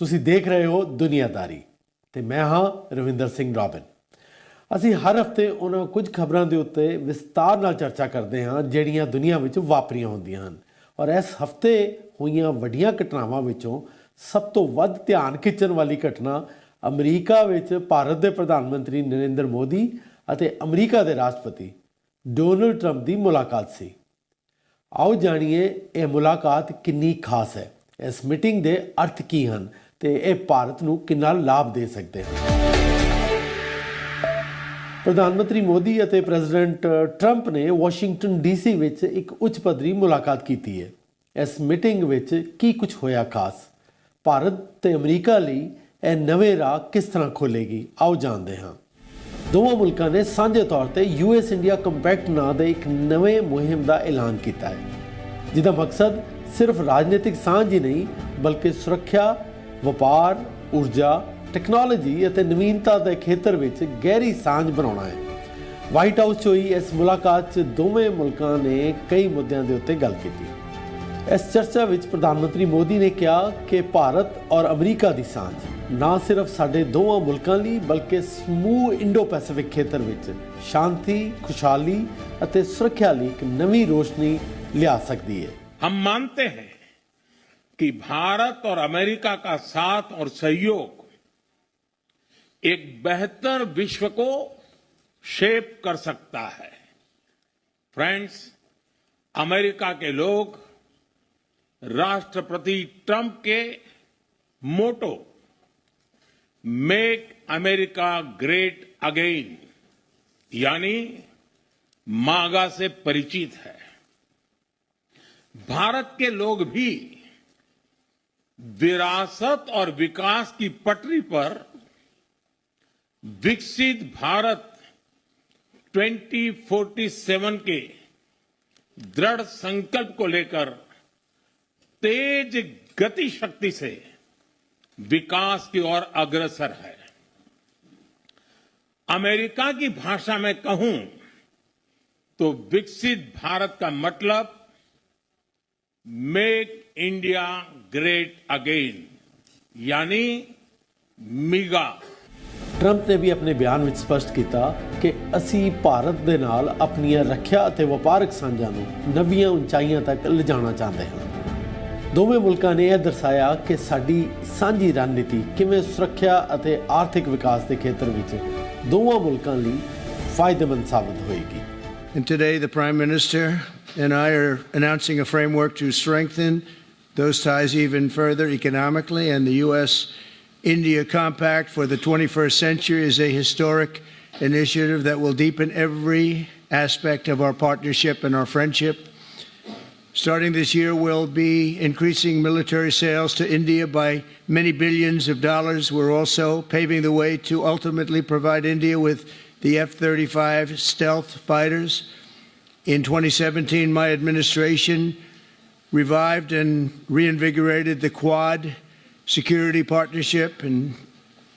ਤੁਸੀਂ ਦੇਖ ਰਹੇ ਹੋ ਦੁਨੀਆਦਾਰੀ। ਤੇ ਮੈਂ ਹਾਂ ਰਵਿੰਦਰ ਸਿੰਘ ਰੋਬਿਨ ਅਸੀਂ ਹਰ ਹਫ਼ਤੇ ਉਹਨਾਂ ਕੁਝ ਖਬਰਾਂ ਦੇ ਉੱਤੇ ਵਿਸਤਾਰ ਨਾਲ ਚਰਚਾ ਕਰਦੇ ਹਾਂ, ਜਿਹੜੀਆਂ ਦੁਨੀਆ ਵਿੱਚ ਵਾਪਰੀਆਂ ਹੁੰਦੀਆਂ ਹਨ। ਔਰ ਇਸ ਹਫ਼ਤੇ ਹੋਈਆਂ ਵੱਡੀਆਂ ਘਟਨਾਵਾਂ ਵਿੱਚੋਂ ਸਭ ਤੋਂ ਵੱਧ ਧਿਆਨ ਖਿੱਚਣ ਵਾਲੀ ਘਟਨਾ ਅਮਰੀਕਾ ਵਿੱਚ ਭਾਰਤ ਦੇ ਪ੍ਰਧਾਨ ਮੰਤਰੀ ਨਰਿੰਦਰ ਮੋਦੀ ਅਤੇ ਅਮਰੀਕਾ ਦੇ ਰਾਸ਼ਟਰਪਤੀ ਡੋਨਲਡ ਟਰੰਪ ਦੀ ਮੁਲਾਕਾਤ ਸੀ। ਆਓ ਜਾਣੀਏ ਇਹ ਮੁਲਾਕਾਤ ਕਿੰਨੀ ਖਾਸ ਹੈ। ਇਸ ਮੀਟਿੰਗ ਦੇ ਅਰਥ ਕੀ ਹਨ? ਤੇ ਇਹ ਭਾਰਤ ਨੂੰ ਕਿੰਨਾ ਲਾਭ ਦੇ ਸਕਦੇ ਹਨ? ਪ੍ਰਧਾਨ ਮੰਤਰੀ ਮੋਦੀ ਅਤੇ ਪ੍ਰੈਜ਼ੀਡੈਂਟ ਟਰੰਪ ਨੇ ਵਾਸ਼ਿੰਗਟਨ ਡੀਸੀ ਵਿੱਚ ਇੱਕ ਉੱਚ ਪੱਧਰੀ ਮੁਲਾਕਾਤ ਕੀਤੀ ਹੈ। ਇਸ ਮੀਟਿੰਗ ਵਿੱਚ ਕੀ ਕੁਝ ਹੋਇਆ ਖਾਸ? ਭਾਰਤ ਤੇ ਅਮਰੀਕਾ ਲਈ ਇਹ ਨਵੇਂ ਰਾਹ ਕਿਸ ਤਰ੍ਹਾਂ ਖੋਲੇਗੀ ਆਓ ਜਾਣਦੇ ਹਾਂ। ਦੋਵਾਂ ਮੁਲਕਾਂ ਨੇ ਸਾਂਝੇ ਤੌਰ ਤੇ ਯੂਐਸ ਇੰਡੀਆ ਕੰਪੈਕਟ ਨਾਂ ਦੇ ਇੱਕ ਨਵੇਂ ਮੁਹਿੰਮ ਦਾ ਐਲਾਨ ਕੀਤਾ ਹੈ। ਜਿਹਦਾ ਮਕਸਦ ਸਿਰਫ ਰਾਜਨੀਤਿਕ ਸਾਂਝ ਹੀ ਨਹੀਂ, ਬਲਕਿ ਸੁਰੱਖਿਆ ਵਪਾਰ ਊਰਜਾ ਟੈਕਨੋਲੋਜੀ ਅਤੇ ਨਵੀਨਤਾ ਦੇ ਖੇਤਰ ਵਿੱਚ ਗਹਿਰੀ ਸਾਂਝ ਬਣਾਉਣਾ ਹੈ ਵਾਈਟ ਹਾਊਸ 'ਚ ਹੋਈ ਇਸ ਮੁਲਾਕਾਤ 'ਚ ਦੋਵੇਂ ਮੁਲਕਾਂ ਨੇ ਕਈ ਮੁੱਦਿਆਂ ਦੇ ਉੱਤੇ ਗੱਲ ਕੀਤੀ ਇਸ ਚਰਚਾ ਵਿੱਚ ਪ੍ਰਧਾਨ ਮੰਤਰੀ ਮੋਦੀ ਨੇ ਕਿਹਾ ਕਿ ਭਾਰਤ ਔਰ ਅਮਰੀਕਾ ਦੀ ਸਾਂਝ ਨਾ ਸਿਰਫ ਸਾਡੇ ਦੋਵਾਂ ਮੁਲਕਾਂ ਲਈ ਬਲਕਿ ਸਮੂਹ ਇੰਡੋ ਪੈਸੀਫਿਕ ਖੇਤਰ ਵਿੱਚ ਸ਼ਾਂਤੀ ਖੁਸ਼ਹਾਲੀ ਅਤੇ ਸੁਰੱਖਿਆ ਲਈ ਇੱਕ ਨਵੀਂ ਰੋਸ਼ਨੀ ਲਿਆ ਸਕਦੀ ਹੈ हम मानते हैं कि भारत और अमेरिका का साथ और सहयोग एक बेहतर विश्व को शेप कर सकता है। फ्रेंड्स, अमेरिका के लोग राष्ट्रपति ट्रंप के motto, make America great again यानी मागा से परिचित है। भारत के लोग भी विरासत और विकास की पटरी पर विकसित भारत 2047 के दृढ़ संकल्प को लेकर तेज गति शक्ति से विकास की ओर अग्रसर है। अमेरिका की भाषा में कहूँ तो विकसित भारत का मतलब मेक इंडिया ग्रेट अगेन यानी मिगा ਟਰੰਪ ਨੇ ਵੀ ਆਪਣੇ ਬਿਆਨ ਵਿੱਚ ਸਪਸ਼ਟ ਕੀਤਾ ਕਿ ਅਸੀਂ ਭਾਰਤ ਦੇ ਨਾਲ ਆਪਣੀਆਂ ਰੱਖਿਆ ਅਤੇ ਵਪਾਰਕ ਸਾਂਝਾਂ ਨੂੰ ਨਵੀਆਂ ਉਚਾਈਆਂ ਤੱਕ ਲਿਜਾਣਾ ਚਾਹੁੰਦੇ ਹਾਂ ਦੋਵੇਂ ਮੁਲਕਾਂ ਨੇ ਇਹ ਦਰਸਾਇਆ ਕਿ ਸਾਡੀ ਸਾਂਝੀ ਰਣਨੀਤੀ ਕਿਵੇਂ ਸੁਰੱਖਿਆ ਅਤੇ ਆਰਥਿਕ ਵਿਕਾਸ ਦੇ ਖੇਤਰ ਵਿੱਚ ਦੋਵਾਂ ਮੁਲਕਾਂ ਲਈ ਫਾਇਦੇਮੰਦ ਸਾਬਤ ਹੋਏਗੀ And today, the Prime Minister And I are announcing a framework to strengthen those ties even further economically. And the U.S. India Compact for the 21st century is a historic initiative that will deepen every aspect of our partnership and our friendship. Starting this year, we'll be increasing military sales to India by many billions of dollars. We're also paving the way to ultimately provide India with the F 35 stealth fighters. In 2017, my administration revived and reinvigorated the Quad security partnership. And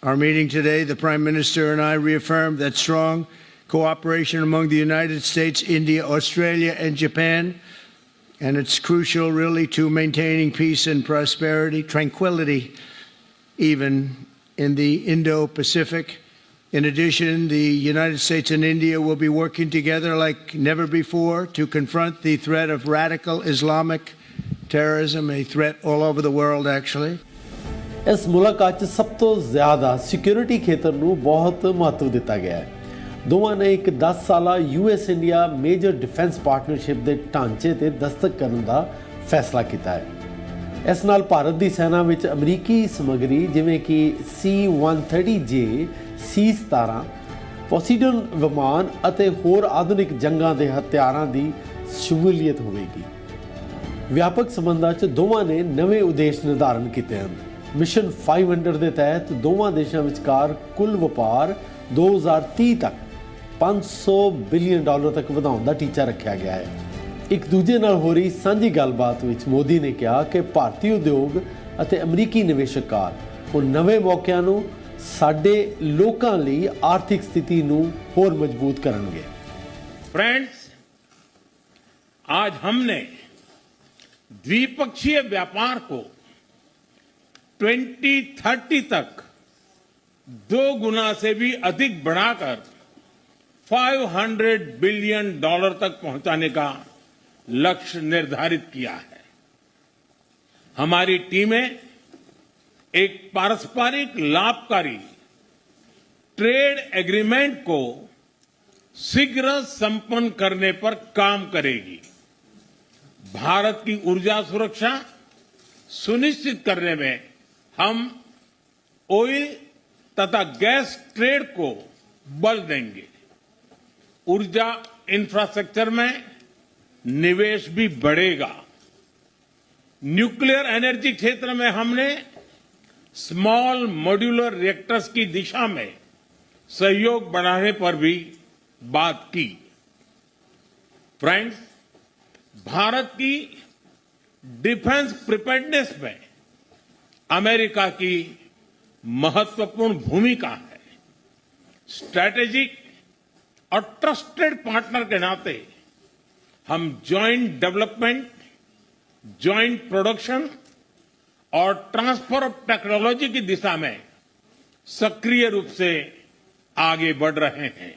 our meeting today, the Prime Minister and I reaffirmed that strong cooperation among the United States, India, Australia, and Japan. And it's crucial, really, to maintaining peace and prosperity, tranquility, even in the Indo Pacific. In addition, the United States and India will be working together like never before to confront the threat of radical Islamic terrorism, a threat all over the world, actually. ਇਸ ਮੁਲਾਕਾਤ 'ਚ ਸਭ ਤੋਂ ਜ਼ਿਆਦਾ security ਖੇਤਰ ਨੂੰ ਬਹੁਤ ਮਹੱਤਵ ਦਿੱਤਾ ਗਿਆ ਹੈ ਦੋਵਾਂ ਨੇ ਇੱਕ 10 ਸਾਲਾ US India major defence partnership ਦੇ ਢਾਂਚੇ ਤੇ ਦਸਤਕ ਕਰਨ ਦਾ ਫੈਸਲਾ ਕੀਤਾ ਹੈ ਇਸ ਨਾਲ ਭਾਰਤ ਦੀ ਸੈਨਾ ਵਿੱਚ ਅਮਰੀਕੀ ਸਮੱਗਰੀ ਜਿਵੇਂ ਕਿ C-130J, C-17, ਪੋਸੀਡਨ ਵਿਮਾਨ ਅਤੇ ਹੋਰ ਆਧੁਨਿਕ ਜੰਗਾਂ ਦੇ ਹਥਿਆਰਾਂ ਦੀ ਸ਼ਮੂਲੀਅਤ ਹੋਵੇਗੀ। ਵਿਆਪਕ ਸੰਬੰਧਾਂ 'ਚ ਦੋਵਾਂ ਨੇ ਨਵੇਂ ਉਦੇਸ਼ ਨਿਰਧਾਰਨ ਕੀਤੇ ਹਨ। ਮਿਸ਼ਨ 500 ਦੇ ਤਹਿਤ ਦੋਵਾਂ ਦੇਸ਼ਾਂ ਵਿਚਕਾਰ ਕੁੱਲ ਵਪਾਰ 2030 ਤੱਕ 500 ਬਿਲੀਅਨ ਡਾਲਰ ਤੱਕ ਵਧਾਉਣ ਦਾ ਟੀਚਾ ਰੱਖਿਆ ਗਿਆ ਹੈ। ਇੱਕ ਦੂਜੇ ਨਾਲ ਹੋ ਰਹੀ ਸਾਂਝੀ ਗੱਲਬਾਤ ਵਿੱਚ ਮੋਦੀ ਨੇ ਕਿਹਾ ਕਿ ਭਾਰਤੀ ਉਦਯੋਗ ਅਤੇ ਅਮਰੀਕੀ ਨਿਵੇਸ਼ਕਾਰ ਉਹ ਨਵੇਂ ਮੌਕਿਆਂ ਨੂੰ ਸਾਡੇ ਲੋਕਾਂ ਲਈ ਆਰਥਿਕ ਸਥਿਤੀ ਨੂੰ ਹੋਰ ਮਜ਼ਬੂਤ ਕਰਨਗੇ फ्रेंड्स आज हमने द्विपक्षीय व्यापार को 2030 तक दो गुना से भी अधिक बढ़ाकर 500 बिलियन डॉलर तक पहुंचाने का लक्ष्य निर्धारित किया है हमारी टीमें एक पारस्परिक लाभकारी ट्रेड एग्रीमेंट को शीघ्र संपन्न करने पर काम करेगी। भारत की ऊर्जा सुरक्षा सुनिश्चित करने में हम ऑयल तथा गैस ट्रेड को बल देंगे। ऊर्जा इंफ्रास्ट्रक्चर में निवेश भी बढ़ेगा। न्यूक्लियर एनर्जी क्षेत्र में हमने स्मॉल मॉड्यूलर रिएक्टर्स की दिशा में सहयोग बढ़ाने पर भी बात की। फ्रेंड्स भारत की डिफेंस प्रिपेयर्डनेस में अमेरिका की महत्वपूर्ण भूमिका है। स्ट्रैटेजिक और ट्रस्टेड पार्टनर के नाते हम जॉइंट डेवलपमेंट जॉइंट प्रोडक्शन और ट्रांसफर ऑफ टेक्नोलॉजी की दिशा में सक्रिय रूप से आगे बढ़ रहे हैं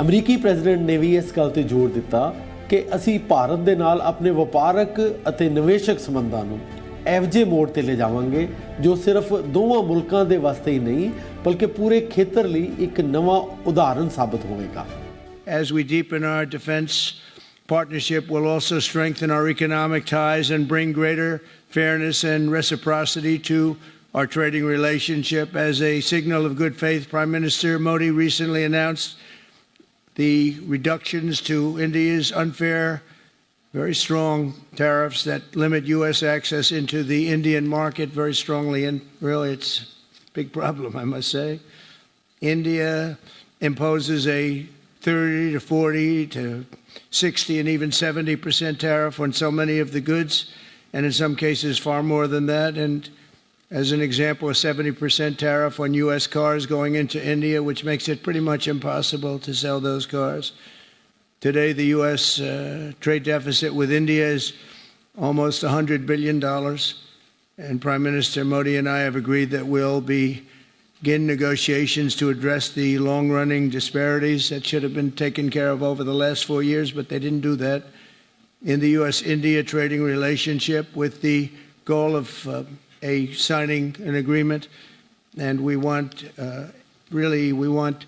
ਅਮਰੀਕੀ ਪ੍ਰੈਜ਼ੀਡੈਂਟ ਨੇ ਵੀ ਇਸ ਗੱਲ ਤੇ ਜ਼ੋਰ ਦਿੱਤਾ ਕਿ ਅਸੀਂ ਭਾਰਤ ਦੇ ਨਾਲ ਆਪਣੇ ਵਪਾਰਕ ਅਤੇ ਨਿਵੇਸ਼ਕ ਸੰਬੰਧਾਂ ਨੂੰ ਐਫਜੇ ਮੋਡ ਤੇ ਲੈ ਜਾਵਾਂਗੇ ਜੋ ਸਿਰਫ ਦੋਵਾਂ ਮੁਲਕਾਂ ਦੇ ਵਾਸਤੇ ਹੀ ਨਹੀਂ ਬਲਕਿ ਪੂਰੇ ਖੇਤਰ ਲਈ ਇੱਕ ਨਵਾਂ ਉਦਾਹਰਣ ਸਾਬਤ ਹੋਵੇਗਾ As we deepen our defense partnership, will also strengthen our economic ties and bring greater fairness and reciprocity to our trading relationship. As a signal of good faith, Prime Minister Modi recently announced the reductions to India's unfair, very strong tariffs that limit U.S. access into the Indian market very strongly. And really, it's a big problem, I must say. India imposes a 30 to 40 to 60 and even 70 percent tariff on so many of the goods, and in some cases far more than that. And as an example, a 70 percent tariff on U.S. cars going into India, which makes it pretty much impossible to sell those cars. Today, the U.S. Uh, trade deficit with India is almost $100 billion. And Prime Minister Modi and I have agreed that we'll be begin negotiations to address the long running disparities that should have been taken care of over the last four years, but they didn't do that in the U.S. India trading relationship with the goal of uh, a signing an agreement. And we want, uh, really, we want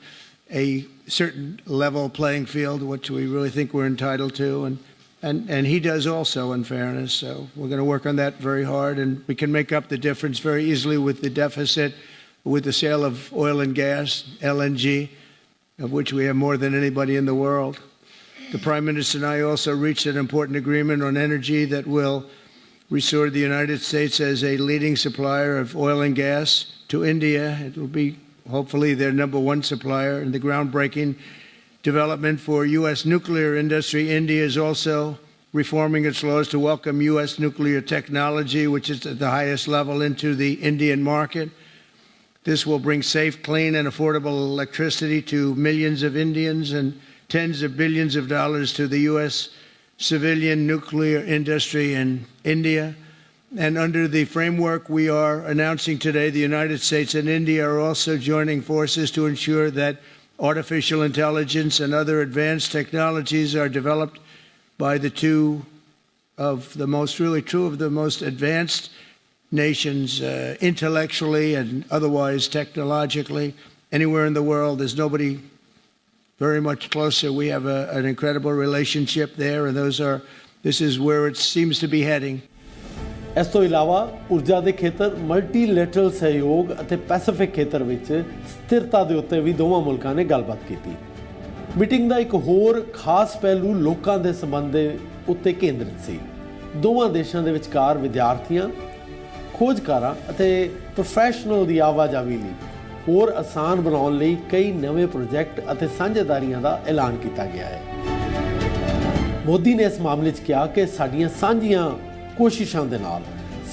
a certain level playing field, which we really think we're entitled to. And, and, and he does also, in fairness. So we're going to work on that very hard. And we can make up the difference very easily with the deficit with the sale of oil and gas, LNG, of which we have more than anybody in the world. The Prime Minister and I also reached an important agreement on energy that will restore the United States as a leading supplier of oil and gas to India. It will be hopefully their number one supplier in the groundbreaking development for U.S. nuclear industry. India is also reforming its laws to welcome U.S. nuclear technology, which is at the highest level, into the Indian market. This will bring safe, clean, and affordable electricity to millions of Indians and tens of billions of dollars to the U.S. civilian nuclear industry in India. And under the framework we are announcing today, the United States and India are also joining forces to ensure that artificial intelligence and other advanced technologies are developed by the two of the most, really two of the most advanced nations uh, intellectually and otherwise technologically anywhere in the world. There's nobody very much closer. We have a, an incredible relationship there, and those are. This is where it seems to be heading. ਇਸ ਤੋਂ ਇਲਾਵਾ ਊਰਜਾ ਦੇ ਖੇਤਰ ਮਲਟੀਲੇਟਰਲ ਸਹਿਯੋਗ ਅਤੇ Pacific ਖੇਤਰ ਵਿੱਚ ਸਥਿਰਤਾ ਦੇ ਉੱਤੇ ਵੀ ਦੋਵਾਂ ਮੁਲਕਾਂ ਨੇ ਗੱਲਬਾਤ ਕੀਤੀ ਮੀਟਿੰਗ ਦਾ ਇੱਕ ਹੋਰ ਖਾਸ ਪਹਿਲੂ ਲੋਕਾਂ ਦੇ ਸੰਬੰਧ ਦੇ ਉੱਤੇ ਕੇਂਦਰਿਤ ਸੀ ਦੋਵਾਂ ਦੇਸ਼ਾਂ ਦੇ ਵਿਚਕਾਰ ਵਿਦਿਆਰਥੀਆਂ ਖੋਜਕਾਰਾਂ ਅਤੇ ਪ੍ਰੋਫੈਸ਼ਨਲ ਦੀ ਆਵਾਜਾਈ ਲਈ ਹੋਰ ਆਸਾਨ ਬਣਾਉਣ ਲਈ ਕਈ ਨਵੇਂ ਪ੍ਰੋਜੈਕਟ ਅਤੇ ਸਾਂਝੇਦਾਰੀਆਂ ਦਾ ਐਲਾਨ ਕੀਤਾ ਗਿਆ ਹੈ। ਮੋਦੀ ਨੇ ਇਸ ਮਾਮਲੇ 'ਚ ਕਿਹਾ ਕਿ ਸਾਡੀਆਂ ਸਾਂਝੀਆਂ ਕੋਸ਼ਿਸ਼ਾਂ ਦੇ ਨਾਲ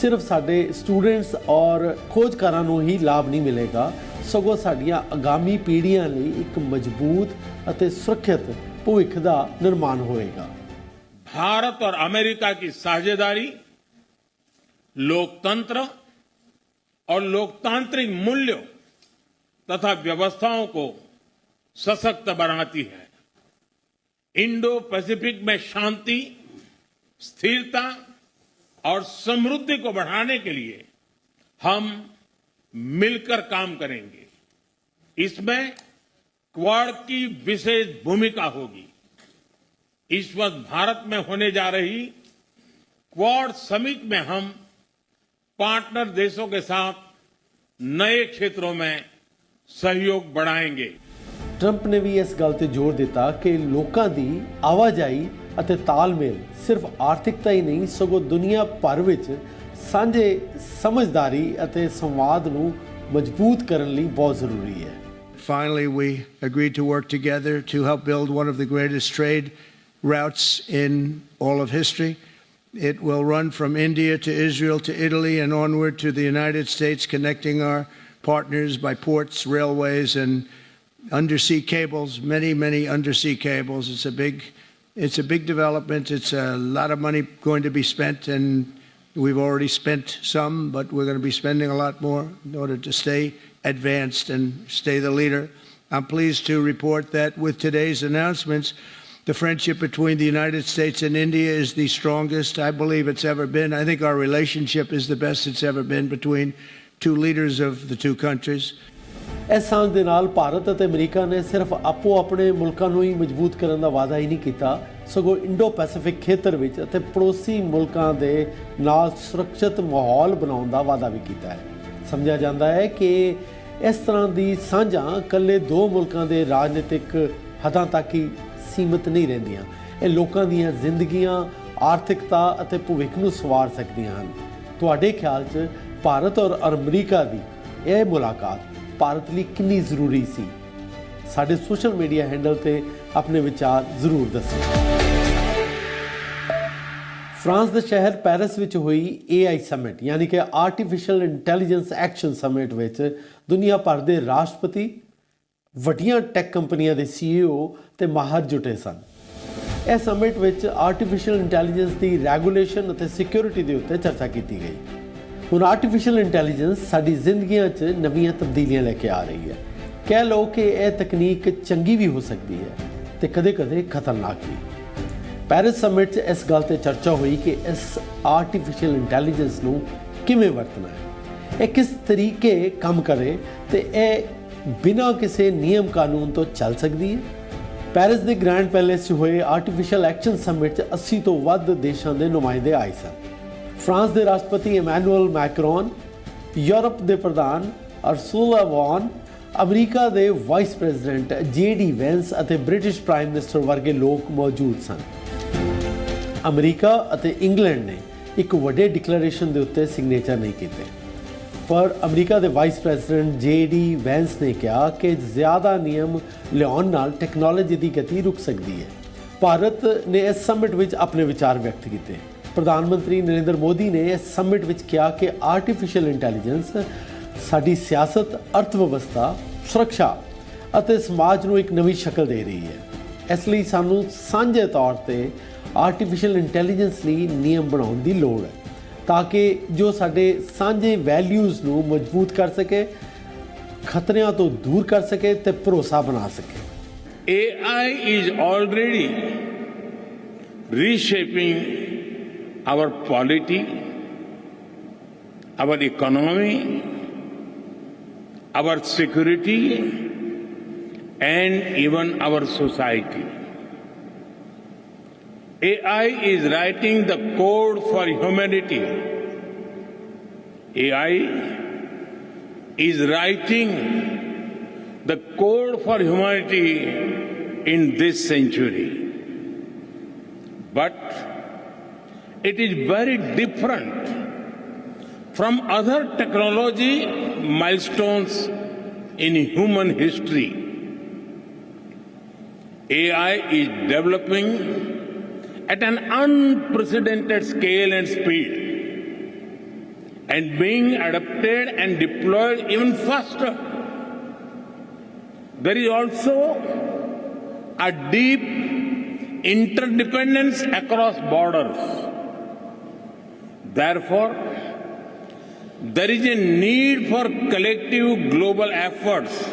ਸਿਰਫ ਸਾਡੇ ਸਟੂਡੈਂਟਸ ਔਰ ਖੋਜਕਾਰਾਂ ਨੂੰ ਹੀ ਲਾਭ ਨਹੀਂ ਮਿਲੇਗਾ, ਸਗੋਂ ਸਾਡੀਆਂ ਆਗਾਮੀ ਪੀੜ੍ਹੀਆਂ ਲਈ ਇੱਕ ਮਜ਼ਬੂਤ ਅਤੇ ਸੁਰੱਖਿਅਤ ਭਵਿੱਖ ਦਾ ਨਿਰਮਾਣ ਹੋਏਗਾ ਭਾਰਤ ਔਰ ਅਮਰੀਕਾ ਦੀ ਸਾਂਝੇਦਾਰੀ लोकतंत्र और लोकतांत्रिक मूल्यों तथा व्यवस्थाओं को सशक्त बनाती है। इंडो पैसिफिक में शांति, स्थिरता और समृद्धि को बढ़ाने के लिए हम मिलकर काम करेंगे। इसमें क्वाड की विशेष भूमिका होगी। इस वक्त भारत में होने जा रही क्वाड समिट में हम पार्टनर देशों के साथ नए क्षेत्रों में सहयोग बढ़ाएंगे ਟਰੰਪ ਨੇ ਵੀ ਇਸ ਗੱਲ ਤੇ ਜ਼ੋਰ ਦਿੱਤਾ ਕਿ ਲੋਕਾਂ ਦੀ ਆਵਾਜਾਈ ਅਤੇ ਤਾਲਮੇਲ ਸਿਰਫ ਆਰਥਿਕਤਾ ਹੀ ਨਹੀਂ ਸਗੋਂ ਦੁਨੀਆ ਭਰ ਵਿੱਚ ਸਾਂਝੇ ਸਮਝਦਾਰੀ ਅਤੇ ਸੰਵਾਦ ਨੂੰ ਮਜ਼ਬੂਤ ਕਰਨ ਲਈ ਬਹੁਤ ਜ਼ਰੂਰੀ ਹੈ Finally, we agreed to work together to help build one of the greatest trade routes in all of history. It will run from India to Israel to Italy and onward to the United States, connecting our partners by ports, railways, and undersea cables. Many, many undersea cables. It's a big, it's a big development. It's a lot of money going to be spent, and we've already spent some, but we're going to be spending a lot more in order to stay advanced and stay the leader. I'm pleased to report that with today's announcements, the friendship between the United States and India is the strongest I believe it's ever been. I think our relationship is the best it's ever been between two leaders of the two countries. ਇਸ ਸਾਂਝ ਦੇ ਨਾਲ ਭਾਰਤ ਅਤੇ America ਨੇ ਸਿਰਫ ਆਪੋ ਆਪਣੇ ਮੁਲਕਾਂ ਨੂੰ ਹੀ ਮਜ਼ਬੂਤ ਕਰਨ ਦਾ ਵਾਅਦਾ ਹੀ ਨਹੀਂ ਕੀਤਾ ਸਗੋਂ ਇੰਡੋ ਪੈਸੀਫਿਕ ਖੇਤਰ ਵਿੱਚ ਅਤੇ ਪੜੋਸੀ ਮੁਲਕਾਂ ਦੇ ਨਾਲ ਸੁਰੱਖਿਅਤ ਮਾਹੌਲ ਬਣਾਉਣ ਦਾ ਵਾਅਦਾ ਵੀ ਕੀਤਾ ਹੈ ਸਮਝਿਆ ਜਾਂਦਾ ਹੈ ਕਿ ਇਸ ਤਰ੍ਹਾਂ ਦੀ ਸਾਂਝਾਂ ਇਕੱਲੇ ਦੋ ਮੁਲਕਾਂ ਦੇ ਰਾਜਨੀਤਿਕ ਹੱਦਾਂ ਤੱਕ ਹੀ ਸੀਮਿਤ ਨਹੀਂ ਰਹਿੰਦੀਆਂ। ਇਹ ਲੋਕਾਂ ਦੀਆਂ ਜ਼ਿੰਦਗੀਆਂ, ਆਰਥਿਕਤਾ ਅਤੇ ਭਵਿੱਖ ਨੂੰ ਸਵਾਰ ਸਕਦੀਆਂ ਹਨ। ਤੁਹਾਡੇ ਖਿਆਲ 'ਚ ਭਾਰਤ ਔਰ ਅਮਰੀਕਾ ਦੀ ਇਹ ਮੁਲਾਕਾਤ ਭਾਰਤ ਲਈ ਕਿੰਨੀ ਜ਼ਰੂਰੀ ਸੀ? ਸਾਡੇ ਸੋਸ਼ਲ ਮੀਡੀਆ ਹੈਂਡਲ ਤੇ ਆਪਣੇ ਵਿਚਾਰ ਜ਼ਰੂਰ ਦੱਸੋ। ਫਰਾਂਸ ਦੇ ਸ਼ਹਿਰ ਪੈਰਿਸ ਵਿੱਚ ਹੋਈ AI ਸਮਿਟ ਯਾਨੀ ਕਿ ਆਰਟੀਫੀਸ਼ੀਅਲ ਇੰਟੈਲੀਜੈਂਸ ਐਕਸ਼ਨ ਸਮਿਟ ਵਿੱਚ ਦੁਨੀਆ ਭਰ ਦੇ ਰਾਸ਼ਟਰਪਤੀ ਵੱਡੀਆਂ ਟੈਕ ਕੰਪਨੀਆਂ ਦੇ CEO ਤੇ ਮਾਹਰ ਜੁਟੇ ਸਨ। ਇਸ ਸਮਿਟ ਵਿੱਚ ਆਰਟੀਫੀਸ਼ੀਅਲ ਇੰਟੈਲੀਜੈਂਸ ਦੀ ਰੈਗੂਲੇਸ਼ਨ ਅਤੇ ਸਿਕਿਉਰਿਟੀ ਦੇ ਉੱਤੇ ਚਰਚਾ ਕੀਤੀ ਗਈ। ਹੁਣ ਆਰਟੀਫੀਸ਼ੀਅਲ ਇੰਟੈਲੀਜੈਂਸ ਸਾਡੀ ਜ਼ਿੰਦਗੀਆਂ 'ਚ ਨਵੀਆਂ ਤਬਦੀਲੀਆਂ ਲੈ ਕੇ ਆ ਰਹੀ ਹੈ। ਕਹਿ ਲਓ ਕਿ ਇਹ ਤਕਨੀਕ ਚੰਗੀ ਵੀ ਹੋ ਸਕਦੀ ਹੈ ਤੇ ਕਦੇ-ਕਦੇ ਖਤਰਨਾਕ ਵੀ। ਪੈਰਿਸ ਸਮਿਟ 'ਚ ਇਸ ਗੱਲ ਤੇ ਚਰਚਾ ਹੋਈ ਕਿ ਇਸ ਆਰਟੀਫੀਸ਼ੀਅਲ ਇੰਟੈਲੀਜੈਂਸ ਨੂੰ ਕਿਵੇਂ ਵਰਤਣਾ ਹੈ। ਇਹ ਕਿਸ ਤਰੀਕੇ ਕੰਮ ਕਰੇ ਤੇ ਇਹ ਬਿਨਾਂ ਕਿਸੇ ਨਿਯਮ ਕਾਨੂੰਨ ਤੋਂ ਚੱਲ ਸਕਦੀ ਹੈ। ਪੈਰਿਸ ਦੇ ਗ੍ਰੈਂਡ ਪੈਲੇਸ 'ਚ ਹੋਏ ਆਰਟੀਫੀਸ਼ੀਅਲ ਐਕਸ਼ਨ ਸਮਿਟ 'ਚ 80 ਤੋਂ ਵੱਧ ਦੇਸ਼ਾਂ ਦੇ ਨੁਮਾਇੰਦੇ ਆਏ ਸਨ। ਫਰਾਂਸ ਦੇ ਰਾਸ਼ਟਰਪਤੀ ਇਮੈਨੂਅਲ ਮੈਕਰੋਨ, ਯੂਰਪ ਦੇ ਪ੍ਰਧਾਨ ਅਰਸੂਲਾ ਵੌਨ, ਅਮਰੀਕਾ ਦੇ ਵਾਈਸ ਪ੍ਰੈਜ਼ੀਡੈਂਟ ਜੇਡੀ ਵੈਂਸ ਅਤੇ ਬ੍ਰਿਟਿਸ਼ ਪ੍ਰਾਈਮ ਮਿਨਿਸਟਰ ਵਰਗੇ ਲੋਕ ਮੌਜੂਦ ਸਨ। ਅਮਰੀਕਾ ਅਤੇ ਇੰਗਲੈਂਡ ਨੇ ਇੱਕ ਵੱਡੇ ਡਿਕਲੇਰੇਸ਼ਨ ਦੇ ਉੱਤੇ ਸਿਗਨੇਚਰ ਨਹੀਂ ਕੀਤੇ। ਪਰ ਅਮਰੀਕਾ ਦੇ ਵਾਈਸ ਪ੍ਰੈਜ਼ੀਡੈਂਟ ਜੇਡੀ ਵੈਂਸ ਨੇ ਕਿਹਾ ਕਿ ਜ਼ਿਆਦਾ ਨਿਯਮ ਲਿਆਉਣ ਨਾਲ ਟੈਕਨੋਲੋਜੀ ਦੀ ਗਤੀ ਰੁਕ ਸਕਦੀ ਹੈ। ਭਾਰਤ ਨੇ ਇਸ ਸਮਿਟ ਵਿੱਚ ਆਪਣੇ ਵਿਚਾਰ ਵਿਅਕਤ ਕੀਤੇ। ਪ੍ਰਧਾਨ ਮੰਤਰੀ ਨਰਿੰਦਰ ਮੋਦੀ ਨੇ ਇਸ ਸਮਿਟ ਵਿੱਚ ਕਿਹਾ ਕਿ ਆਰਟੀਫੀਸ਼ੀਅਲ ਇੰਟੈਲੀਜੈਂਸ ਸਾਡੀ ਸਿਆਸਤ ਅਰਥ ਵਿਵਸਥਾ ਸੁਰੱਖਿਆ ਅਤੇ ਸਮਾਜ ਨੂੰ ਇੱਕ ਨਵੀਂ ਸ਼ਕਲ ਦੇ ਰਹੀ ਹੈ। ਇਸ ਲਈ ਸਾਨੂੰ ਸਾਂਝੇ ਤੌਰ ਤੇ ਆਰਟੀਫੀਸ਼ੀਅਲ ਇੰਟੈਲੀਜੈਂਸ ਲਈ ਨਿਯਮ ਬਣਾਉਣ ਦੀ ਲੋੜ ਹੈ। ਤਾਂ ਕਿ ਜੋ ਸਾਡੇ ਸਾਂਝੇ ਵੈਲਿਊਜ਼ ਨੂੰ ਮਜ਼ਬੂਤ ਕਰ ਸਕੇ ਖਤਰਿਆਂ ਤੋਂ ਦੂਰ ਕਰ ਸਕੇ ਤੇ ਭਰੋਸਾ ਬਣਾ ਸਕੇ AI is already reshaping our polity, our economy, our security, and even our society. AI is writing the code for humanity. AI is writing the code for humanity in this century. But it is very different from other technology milestones in human history. AI is developing at an unprecedented scale and speed and being adapted and deployed even faster. There is also a deep interdependence across borders. Therefore, there is a need for collective global efforts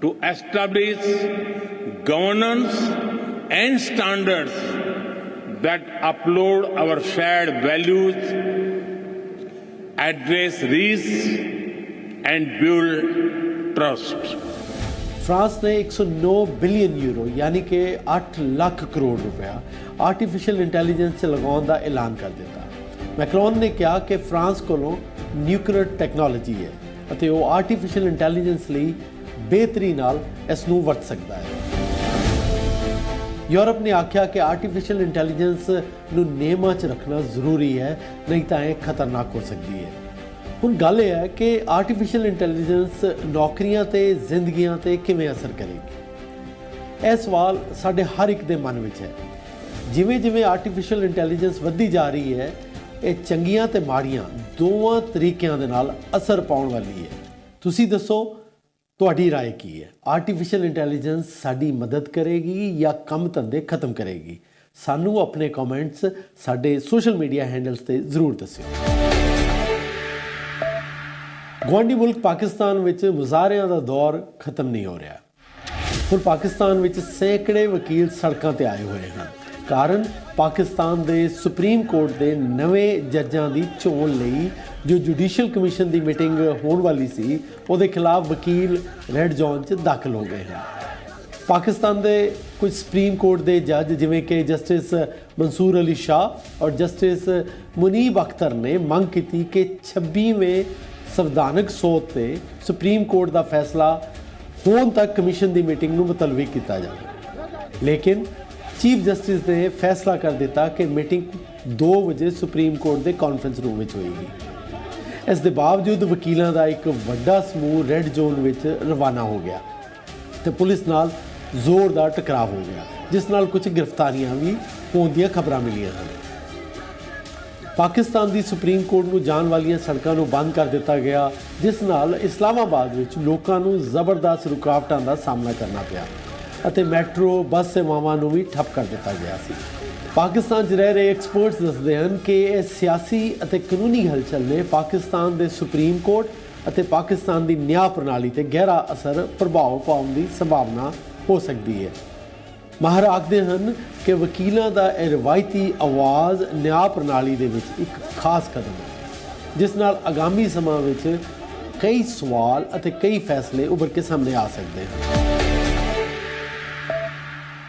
to establish governance and standards that upload our shared values, address risks, and build trust. France ਨੇ 109 billion euro ਯਾਨੀ ਕਿ 8 ਲੱਖ ਕਰੋੜ ਰੁਪਇਆ artificial intelligence 'ਚ ਲਗਾਉਣ ਦਾ ਐਲਾਨ ਕਰ ਦਿੱਤਾ Macron ਨੇ ਕਿਹਾ ਕਿ ਫਰਾਂਸ ਕੋਲੋਂ ਨਿਊਕਲੀਅਰ ਟੈਕਨੋਲੋਜੀ ਹੈ ਅਤੇ ਉਹ ਆਰਟੀਫੀਸ਼ੀਅਲ ਇੰਟੈਲੀਜੈਂਸ ਲਈ ਬਿਹਤਰੀ ਨਾਲ ਇਸ ਨੂੰ ਵਰਤ ਸਕਦਾ ਹੈ ਯੂਰਪ ਨੇ ਆਖਿਆ ਕਿ ਆਰਟੀਫੀਸ਼ੀਅਲ ਇੰਟੈਲੀਜੈਂਸ ਨੂੰ ਨਿਯਮਾਂ 'ਚ ਰੱਖਣਾ ਜ਼ਰੂਰੀ ਹੈ, ਨਹੀਂ ਤਾਂ ਇਹ ਖਤਰਨਾਕ ਹੋ ਸਕਦੀ ਹੈ। ਹੁਣ ਗੱਲ ਇਹ ਹੈ ਕਿ ਆਰਟੀਫੀਸ਼ੀਅਲ ਇੰਟੈਲੀਜੈਂਸ ਨੌਕਰੀਆਂ ਤੇ ਜ਼ਿੰਦਗੀਆਂ ਤੇ ਕਿਵੇਂ ਅਸਰ ਕਰੇਗੀ? ਇਹ ਸਵਾਲ ਸਾਡੇ ਹਰ ਇੱਕ ਦੇ ਮਨ ਵਿੱਚ ਹੈ। ਜਿਵੇਂ ਜਿਵੇਂ ਆਰਟੀਫੀਸ਼ੀਅਲ ਇੰਟੈਲੀਜੈਂਸ ਵੱਧਦੀ ਜਾ ਰਹੀ ਹੈ, ਇਹ ਚੰਗੀਆਂ ਤੇ ਮਾੜੀਆਂ ਦੋਵਾਂ ਤਰੀਕਿਆਂ ਦੇ ਨਾਲ ਅਸਰ ਪਾਉਣ ਵਾਲੀ ਹੈ। ਤੁਸੀਂ ਦੱਸੋ ਤੁਹਾਡੀ رائے ਕੀ ਹੈ ਆਰਟੀਫੀਸ਼ੀਅਲ ਇੰਟੈਲੀਜੈਂਸ ਸਾਡੀ ਮਦਦ ਕਰੇਗੀ ਜਾਂ ਕੰਮ ਧੰਦੇ ਖਤਮ ਕਰੇਗੀ ਸਾਨੂੰ ਆਪਣੇ ਕਮੈਂਟਸ ਸਾਡੇ ਸੋਸ਼ਲ ਮੀਡੀਆ ਹੈਂਡਲਸ ਤੇ ਜ਼ਰੂਰ ਦੱਸਿਓ ਗੁਆਂਢੀ ਮੁਲਕ ਪਾਕਿਸਤਾਨ ਵਿੱਚ ਮੁਜ਼ਾਹਰਿਆਂ ਦਾ ਦੌਰ ਖਤਮ ਨਹੀਂ ਹੋ ਰਿਹਾ ਹੁਣ ਪਾਕਿਸਤਾਨ ਵਿੱਚ ਸੈਂਕੜੇ ਵਕੀਲ ਸੜਕਾਂ ਤੇ ਆਏ ਹੋਏ ਹਨ ਕਾਰਨ ਪਾਕਿਸਤਾਨ ਦੇ ਸੁਪਰੀਮ ਕੋਰਟ ਦੇ ਨਵੇਂ ਜੱਜਾਂ ਦੀ ਚੋਣ ਲਈ ਜੋ ਜੁਡੀਸ਼ੀਅਲ ਕਮਿਸ਼ਨ ਦੀ ਮੀਟਿੰਗ ਹੋਣ ਵਾਲੀ ਸੀ, ਉਹਦੇ ਖਿਲਾਫ ਵਕੀਲ ਰੈੱਡ ਜ਼ੋਨ 'ਚ ਦਾਖਲ ਹੋ ਗਏ ਹਨ। ਪਾਕਿਸਤਾਨ ਦੇ ਕੁਝ ਸੁਪਰੀਮ ਕੋਰਟ ਦੇ ਜੱਜ ਜਿਵੇਂ ਕਿ ਜਸਟਿਸ ਮਨਸੂਰ ਅਲੀ ਸ਼ਾਹ ਔਰ ਜਸਟਿਸ ਮੁਨੀਬ ਅਖਤਰ ਨੇ ਮੰਗ ਕੀਤੀ ਕਿ 26ਵੇਂ ਸੰਵਿਧਾਨਕ ਸੋਧ ਤੇ ਸੁਪਰੀਮ ਕੋਰਟ ਦਾ ਫੈਸਲਾ ਹੋਣ ਤੱਕ ਕਮਿਸ਼ਨ ਦੀ ਮੀਟਿੰਗ ਨੂੰ ਮੁਤਲਵੀ ਕੀਤਾ ਜਾਵੇ। ਲੇਕਿਨ ਚੀਫ ਜਸਟਿਸ ਨੇ ਫੈਸਲਾ ਕਰ ਦਿੱਤਾ ਕਿ ਮੀਟਿੰਗ 2 ਵਜੇ ਸੁਪਰੀਮ ਕੋਰਟ ਦੇ ਕਾਨਫਰੰਸ ਰੂਮ ਵਿੱਚ ਹੋਏਗੀ। ਇਸ ਦੇ ਬਾਵਜੂਦ ਵਕੀਲਾਂ ਦਾ ਇੱਕ ਵੱਡਾ ਸਮੂਹ ਰੈੱਡ ਜ਼ੋਨ ਵਿੱਚ ਰਵਾਨਾ ਹੋ ਗਿਆ ਤੇ ਪੁਲਿਸ ਨਾਲ ਜ਼ੋਰਦਾਰ ਟਕਰਾਅ ਹੋ ਗਿਆ, ਜਿਸ ਨਾਲ ਕੁਝ ਗ੍ਰਿਫਤਾਰੀਆਂ ਵੀ ਹੋਣ ਦੀਆਂ ਖਬਰਾਂ ਮਿਲੀਆਂ ਹਨ। ਪਾਕਿਸਤਾਨ ਦੀ ਸੁਪਰੀਮ ਕੋਰਟ ਨੂੰ ਜਾਣ ਵਾਲੀਆਂ ਸੜਕਾਂ ਨੂੰ ਬੰਦ ਕਰ ਦਿੱਤਾ ਗਿਆ, ਜਿਸ ਨਾਲ ਇਸਲਾਮਾਬਾਦ ਵਿੱਚ ਲੋਕਾਂ ਨੂੰ ਜ਼ਬਰਦਸਤ ਰੁਕਾਵਟਾਂ ਦਾ ਸਾਹਮਣਾ ਕਰਨਾ ਪਿਆ। ਅਤੇ ਮੈਟਰੋ ਬੱਸ ਸੇਵਾਵਾਂ ਨੂੰ ਵੀ ਠੱਪ ਕਰ ਦਿੱਤਾ ਗਿਆ ਸੀ। ਪਾਕਿਸਤਾਨ 'ਚ ਰਹਿ ਰਹੇ ਐਕਸਪਰਟਸ ਦੱਸਦੇ ਹਨ ਕਿ ਇਹ ਸਿਆਸੀ ਅਤੇ ਕਾਨੂੰਨੀ ਹਲਚਲ ਨੇ ਪਾਕਿਸਤਾਨ ਦੇ ਸੁਪਰੀਮ ਕੋਰਟ ਅਤੇ ਪਾਕਿਸਤਾਨ ਦੀ ਨਿਆਂ ਪ੍ਰਣਾਲੀ ਤੇ ਗਹਿਰਾ ਅਸਰ ਪ੍ਰਭਾਵ ਪਾਉਣ ਦੀ ਸੰਭਾਵਨਾ ਹੋ ਸਕਦੀ ਹੈ। ਮਾਹਰ ਆਖਦੇ ਹਨ ਕਿ ਵਕੀਲਾਂ ਦਾ ਇਹ ਰਵਾਇਤੀ ਆਵਾਜ਼ ਨਿਆਂ ਪ੍ਰਣਾਲੀ ਦੇ ਵਿੱਚ ਇੱਕ ਖਾਸ ਕਦਮ ਹੈ, ਜਿਸ ਨਾਲ ਆਗਾਮੀ ਸਮਾਂ ਵਿੱਚ ਕਈ ਸਵਾਲ ਅਤੇ ਕਈ ਫੈਸਲੇ ਉੱਭਰ ਕੇ ਸਾਹਮਣੇ ਆ ਸਕਦੇ ਹਨ।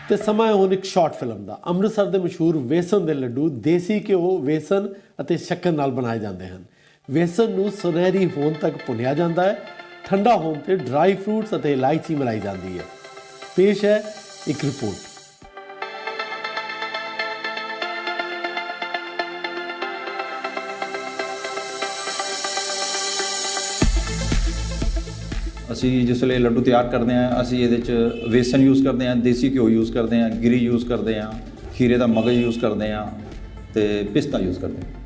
ਤੇ ਸਮਾਂ ਹੈ ਹੁਣ ਇੱਕ ਸ਼ਾਰਟ ਫਿਲਮ ਦਾ। ਅੰਮ੍ਰਿਤਸਰ ਦੇ ਮਸ਼ਹੂਰ ਵੇਸਨ ਦੇ ਲੱਡੂ ਦੇਸੀ ਘਿਓ ਵੇਸਨ ਅਤੇ ਸ਼ੱਕਰ ਨਾਲ ਬਣਾਏ ਜਾਂਦੇ ਹਨ। ਵੇਸਨ ਨੂੰ ਸੁਨਹਿਰੀ ਹੋਣ ਤੱਕ ਭੁੰਨਿਆ ਜਾਂਦਾ ਹੈ। ਠੰਡਾ ਹੋਣ ਤੇ ਡਰਾਈ ਫਰੂਟਸ ਅਤੇ ਇਲਾਇਚੀ ਮਿਲਾਈ ਜਾਂਦੀ ਹੈ। ਪੇਸ਼ ਹੈ ਇੱਕ ਰਿਪੋਰਟ ਅਸੀਂ ਜਿਸ ਵੇਲੇ ਲੱਡੂ ਤਿਆਰ ਕਰਦੇ ਹਾਂ, ਅਸੀਂ ਇਹਦੇ ਚ ਵੇਸਨ ਯੂਜ਼ ਕਰਦੇ ਹਾਂ, ਦੇਸੀ ਘਿਓ ਯੂਜ਼ ਕਰਦੇ ਹਾਂ, ਗਿਰੀ ਯੂਜ਼ ਕਰਦੇ ਹਾਂ, ਖੀਰੇ ਦਾ ਮਗਜ਼ ਯੂਜ਼ ਕਰਦੇ ਹਾਂ ਤੇ ਪਿਸਤਾ ਯੂਜ਼ ਕਰਦੇ ਹਾਂ।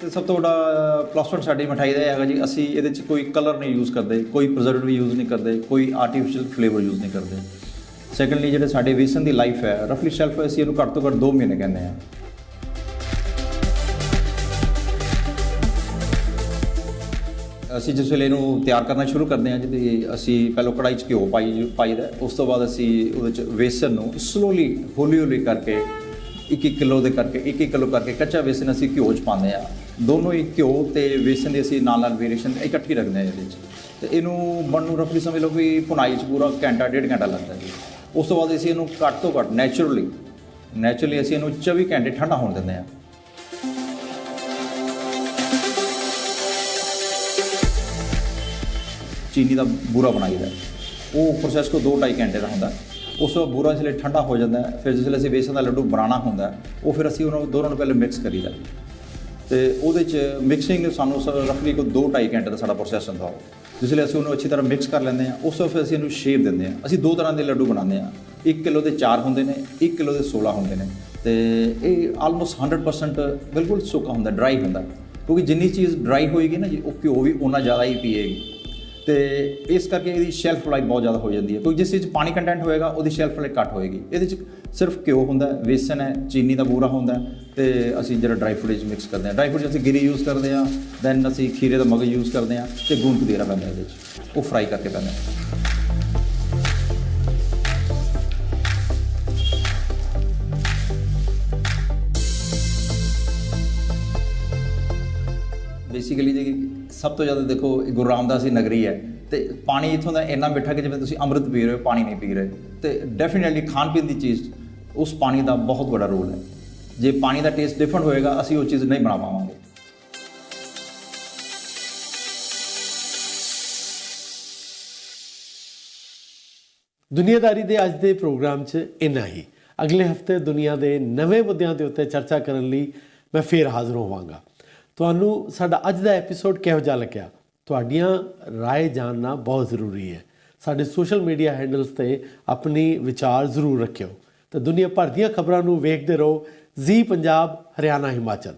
ਤੇ ਸਭ ਤੋਂ ਵੱਡਾ ਪਲੱਸ ਪੁਆਇੰਟ ਸਾਡੀ ਮਠਾਈ ਦਾ ਇਹ ਹੈਗਾ ਜੀ, ਅਸੀਂ ਇਹਦੇ ਚ ਕੋਈ ਕਲਰ ਨਹੀਂ ਯੂਜ਼ ਕਰਦੇ, ਕੋਈ ਪ੍ਰੀਜ਼ਰਵੇਟਿਵ ਯੂਜ਼ ਨਹੀਂ ਕਰਦੇ, ਕੋਈ ਆਰਟੀਫੀਸ਼ੀਅਲ ਫਲੇਵਰ ਯੂਜ਼ ਨਹੀਂ ਕਰਦੇ। ਸੈਕੰਡਲੀ ਜਿਹੜੇ ਸਾਡੇ ਵੇਸਨ ਦੀ ਲਾਈਫ ਹੈ ਰਫਲੀ ਸ਼ੈਲਫ ਅਸੀਂ ਇਹਨੂੰ ਘੱਟ ਤੋਂ ਘੱਟ 2 ਮਹੀਨੇ ਕਹਿੰਦੇ ਹਾਂ। ਅਸੀਂ ਜਿਸ ਵੇਲੇ ਇਹਨੂੰ ਤਿਆਰ ਕਰਨਾ ਸ਼ੁਰੂ ਕਰਦੇ ਹਾਂ ਜਿਹਦੇ ਅਸੀਂ ਪਹਿਲਾਂ ਕੜਾਈ 'ਚ ਘਿਓ ਪਾਈ ਪਾਈਦਾ ਉਸ ਤੋਂ ਬਾਅਦ ਅਸੀਂ ਉਹਦੇ 'ਚ ਵੇਸਨ ਨੂੰ ਸਲੋਲੀ ਹੌਲੀ ਹੌਲੀ ਕਰਕੇ 1-1 ਕਿਲੋ ਦੇ ਕਰਕੇ 1-1 ਕਿਲੋ ਕਰਕੇ ਕੱਚਾ ਵੇਸਨ ਅਸੀਂ ਘਿਓ 'ਚ ਪਾਉਂਦੇ ਆ ਦੋਨੋਂ ਹੀ ਘਿਓ ਤੇ ਵੇਸਨ ਦੀ ਅਸੀਂ ਨਾਲ ਨਾਲ ਵੇਰੀਏਸ਼ਨ ਇਕੱਠੀ ਰੱਖਦੇ ਆ ਇਹਦੇ 'ਚ। ਤੇ ਇਹਨੂੰ ਬਣਨ ਨੂੰ ਰਫਲੀ ਸਮਝ ਲਓ ਵੀ ਭੁਨਾਈ 'ਚ ਪੂਰਾ ਘੰਟਾ, ਡੇਢ ਘੰਟਾ ਲੱਗਦਾ ਜੀ। ਉਸ ਤੋਂ ਬਾਅਦ ਅਸੀਂ ਇਹਨੂੰ ਘੱਟ ਤੋਂ ਘੱਟ ਨੇਚਰਲੀ ਨੇਚਰਲੀ ਅਸੀਂ ਇਹਨੂੰ 24 ਘੰਟੇ ਠੰਡਾ ਹੋਣ ਦਿੰਦੇ ਆ ਚੀਨੀ ਦਾ ਬੂਰਾ ਬਣਾਈਦਾ ਉਹ ਪ੍ਰੋਸੈਸ ਕੋ 2.5 ਘੰਟੇ ਦਾ ਹੁੰਦਾ। ਉਸ ਤੋਂ ਬੂਰਾ ਜਿਸਲੇ ਠੰਡਾ ਹੋ ਜਾਂਦਾ ਹੈ, ਫਿਰ ਜਿਸ ਅਸੀਂ ਬੇਸਨ ਦਾ ਲੱਡੂ ਬਣਾਉਣਾ ਹੁੰਦਾ ਉਹ ਫਿਰ ਅਸੀਂ ਉਹਨਾਂ ਦੋਨਾਂ ਨੂੰ ਪਹਿਲੇ ਮਿਕਸ ਕਰੀਦਾ। ਤੇ ਉਹਦੇ ਚ ਮਿਕਸਿੰਗ ਸਾਨੂੰ ਰਫਲੀ ਕੋ 2.5 ਘੰਟੇ ਦਾ ਸਾਡਾ ਪ੍ਰੋਸੈਸ ਹੁੰਦਾ। ਉਹ ਜਿਸਲੇ ਅਸੀਂ ਉਹਨੂੰ ਅੱਛੀ ਤਰ੍ਹਾਂ ਮਿਕਸ ਕਰ ਲੈਂਦੇ ਹਾਂ ਉਸ ਤੋਂ ਫਿਰ ਅਸੀਂ ਇਹਨੂੰ ਸ਼ੇਪ ਦਿੰਦੇ ਹਾਂ। ਅਸੀਂ ਦੋ ਤਰ੍ਹਾਂ ਦੇ ਲੱਡੂ ਬਣਾਉਂਦੇ ਹਾਂ। 1 ਕਿਲੋ ਦੇ 4 ਹੁੰਦੇ ਨੇ 1 ਕਿਲੋ ਦੇ 16 ਹੁੰਦੇ ਨੇ। ਤੇ ਇਹ ਆਲਮੋਸਟ 100% ਬਿਲਕੁਲ ਸੁੱਕਾ ਹੁੰਦਾ ਡਰਾਈ ਹੁੰਦਾ। ਕਿਉਂਕਿ ਜਿੰਨੀ ਚੀਜ਼ ਡਰਾਈ ਹੋਏਗੀ ਨਾ ਜੀ ਉਹ ਘਿਓ ਵੀ ਉਨਾ ਜ਼ਿਆਦਾ ਹੀ ਪੀਏਗੀ। ਤੇ ਇਸ ਕਰਕੇ ਇਹਦੀ ਸ਼ੈਲਫ ਲਾਈਫ ਬਹੁਤ ਜ਼ਿਆਦਾ ਹੋ ਜਾਂਦੀ ਹੈ। ਕਿਉਂਕਿ ਜਿਸ ਵਿੱਚ ਪਾਣੀ ਕੰਟੈਂਟ ਹੋਏਗਾ, ਉਹਦੀ ਸ਼ੈਲਫ ਲਾਈਫ ਘੱਟ ਹੋਏਗੀ। ਇਹਦੇ ਚ ਸਿਰਫ ਘਿਓ ਹੁੰਦਾ ਵੇਸਨ ਹੈ, ਚੀਨੀ ਦਾ ਬੂਰਾ ਹੁੰਦਾ ਹੈ ਤੇ ਅਸੀਂ ਜਿਹੜਾ ਡਰਾਈ ਫਰੂਟ ਵਿੱਚ ਮਿਕਸ ਕਰਦੇ ਹਾਂ। ਡਰਾਈ ਫਰੂਟ ਅਸੀਂ ਗਿਰੀ ਯੂਜ਼ ਕਰਦੇ ਹਾਂ ਦੈਨ ਅਸੀਂ ਖੀਰੇ ਦਾ ਮਗਜ਼ ਯੂਜ਼ ਕਰਦੇ ਹਾਂ ਤੇ ਗੂੰਦ ਕਤੀਰਾ ਪੈਂਦਾ ਇਹਦੇ ਵਿੱਚ ਉਹ ਫਰਾਈ ਕਰਕੇ ਪੈਂਦਾ ਹੈ। ਬੇਸਿਕਲੀ ਜੀ ਸਭ ਤੋਂ ਜ਼ਿਆਦਾ ਦੇਖੋ ਗੁਰੂ ਰਾਮਦਾਸ ਦੀ ਨਗਰੀ ਹੈ ਤੇ ਪਾਣੀ ਇੱਥੋਂ ਦਾ ਇੰਨਾ ਮਿੱਠਾ ਕਿ ਜਿਵੇਂ ਤੁਸੀਂ ਅੰਮ੍ਰਿਤ ਪੀ ਰਹੇ ਹੋ, ਪਾਣੀ ਨਹੀਂ ਪੀ ਰਹੇ। ਤੇ ਡੈਫੀਨਿਟਲੀ ਖਾਣ ਪੀਣ ਦੀ ਚੀਜ਼, ਉਸ ਪਾਣੀ ਦਾ ਬਹੁਤ ਵੱਡਾ ਰੋਲ ਹੈ। ਜੇ ਪਾਣੀ ਦਾ ਟੇਸਟ ਡਿਫਰੈਂਟ ਹੋਏਗਾ, ਅਸੀਂ ਉਹ ਚੀਜ਼ ਨਹੀਂ ਬਣਾ ਪਾਵਾਂਗੇ। ਦੁਨੀਆਦਾਰੀ ਦੇ ਅੱਜ ਦੇ ਪ੍ਰੋਗਰਾਮ 'ਚ ਇੰਨਾ ਹੀ। ਅਗਲੇ ਹਫ਼ਤੇ ਦੁਨੀਆ ਦੇ ਨਵੇਂ ਮੁੱਦਿਆਂ ਦੇ ਉੱਤੇ ਚਰਚਾ ਕਰਨ ਲਈ ਮੈਂ ਫੇਰ ਹਾਜ਼ਰ ਹੋਵਾਂਗਾ। ਤੁਹਾਨੂੰ ਸਾਡਾ ਅੱਜ ਦਾ ਐਪੀਸੋਡ ਕਿਹੋ ਜਿਹਾ ਲੱਗਿਆ ਤੁਹਾਡੀਆਂ رائے ਜਾਣਨਾ ਬਹੁਤ ਜ਼ਰੂਰੀ ਹੈ ਸਾਡੇ ਸੋਸ਼ਲ ਮੀਡੀਆ ਹੈਂਡਲਸ ਤੇ ਆਪਣੀ ਵਿਚਾਰ ਜ਼ਰੂਰ ਰੱਖਿਓ ਤੇ ਦੁਨੀਆ ਭਰ ਦੀਆਂ ਖਬਰਾਂ ਨੂੰ ਵੇਖਦੇ ਰਹੋ ਜ਼ੀ ਪੰਜਾਬ ਹਰਿਆਣਾ ਹਿਮਾਚਲ